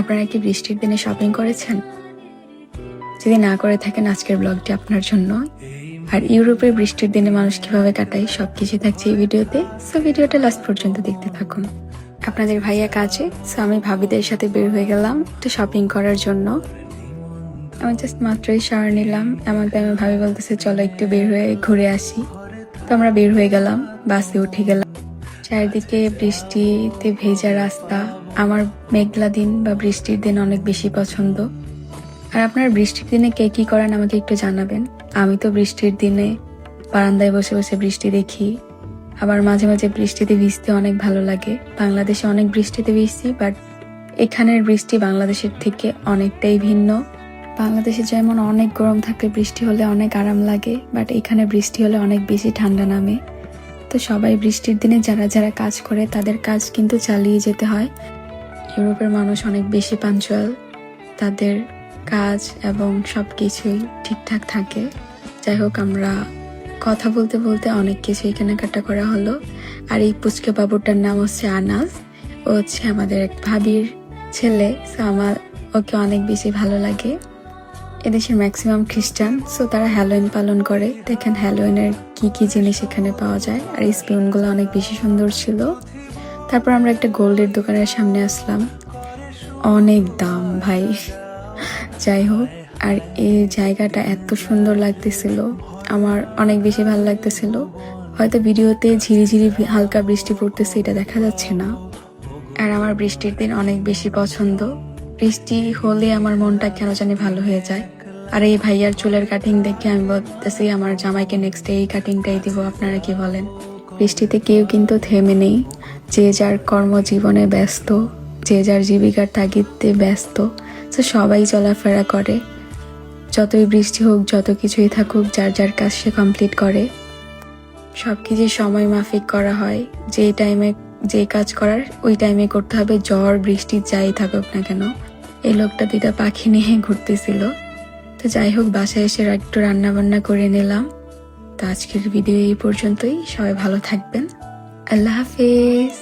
আপনারা কি বৃষ্টির দিনে শপিং করেছেন? যদি না করে থাকেন, আজকের ব্লগটি আপনার জন্য। আর ইউরোপের বৃষ্টির দিনে মানুষ কীভাবে কাটায় সবকিছু থাকছে এই ভিডিওতে। সো ভিডিওটা লাস্ট পর্যন্ত দেখতে থাকুন। আপনাদের ভাইয়া কাজে সো আমি ভাবিদের সাথে বের হয়ে গেলাম একটু শপিং করার জন্য। আমি জাস্ট মাত্রই শাওয়ার নিলাম। এমন আমি ভাবি বলতেছে, চলো একটু বের হয়ে ঘুরে আসি। তো আমরা বের হয়ে গেলাম, বাসে উঠে গেলাম। চারিদিকে বৃষ্টিতে ভেজা রাস্তা। আমার মেঘলা দিন বা বৃষ্টির দিন অনেক বেশি পছন্দ। আর আপনার বৃষ্টির দিনে কে কি করেন আমাকে একটু জানাবেন। আমি তো বৃষ্টির দিনে বারান্দায় বসে বসে বৃষ্টি দেখি। আবার মাঝে মাঝে বৃষ্টিতে ভিজতে অনেক ভালো লাগে। বাংলাদেশে অনেক বৃষ্টিতে ভিজছি, বাট এখানের বৃষ্টি বাংলাদেশের থেকে অনেকটাই ভিন্ন। বাংলাদেশে যেমন অনেক গরম থাকলে বৃষ্টি হলে অনেক আরাম লাগে, বাট এখানে বৃষ্টি হলে অনেক বেশি ঠান্ডা নামে। তো সবাই বৃষ্টির দিনে যারা যারা কাজ করে তাদের কাজ কিন্তু চালিয়ে যেতে হয়। ইউরোপের মানুষ অনেক বেশি পাঞ্চুয়াল। তাদের কাজ এবং সব কিছুই ঠিকঠাক থাকে। যাই হোক, আমরা কথা বলতে বলতে অনেক কিছুই কেনাকাটা করা হলো। আর এই পুচকে বাবুটার নাম হচ্ছে আনাস ও হচ্ছে আমাদের এক ভাবির ছেলে। আমার, ওকে অনেক বেশি ভালো লাগে। এদেশের ম্যাক্সিমাম খ্রিস্টান সো তারা হ্যালোইন পালন করে। দেখেন হ্যালোইনের কি কি জিনিস এখানে পাওয়া যায়। আর এই স্পুনগুলো অনেক বেশি সুন্দর ছিল। তারপর আমরা একটা গোল্ডের দোকানের সামনে আসলাম। অনেক দাম, ভাই। যাই হোক, আর এই জায়গাটা এত সুন্দর লাগতেছিল। আমার অনেক বেশি ভালো লাগতেছিল। হয়তো ভিডিওতে ঝিরিঝিরি হালকা বৃষ্টি পড়তেছে, এটা দেখা যাচ্ছে না। আর আমার বৃষ্টির দিন অনেক বেশি পছন্দ। বৃষ্টি হলে আমার মনটা কেন জানি ভালো হয়ে যায়। আর এই ভাইয়ার চুলের কাটিং দেখে আমি বলতেছি আমার জামাইকে নেক্সট এই কাটিংটাই দিব। আপনারা কি বলেন? বৃষ্টিতে কেউ কিন্তু থেমে নেই। যে যার কর্মজীবনে ব্যস্ত, যে যার জীবিকার তাগিদে ব্যস্ত তো সবাই চলাফেরা করে। যতই বৃষ্টি হোক, যত কিছুই থাকুক, যার যার কাজ সে কমপ্লিট করে। সব কিছু সময় মাফিক করা হয় যে টাইমে যে কাজ করার, ওই টাইমে করতে হবে। ঝড়, বৃষ্টি, যাই থাকুক না কেন। এই লোকটা দুইটা পাখি নিয়ে ঘুরতেছিল। তো যাই হোক, বাসায় এসে একটু রান্না বান্না করে নিলাম। তো আজকের ভিডিও এই পর্যন্তই। সবাই ভালো থাকবেন। আল্লাহ হাফিজ।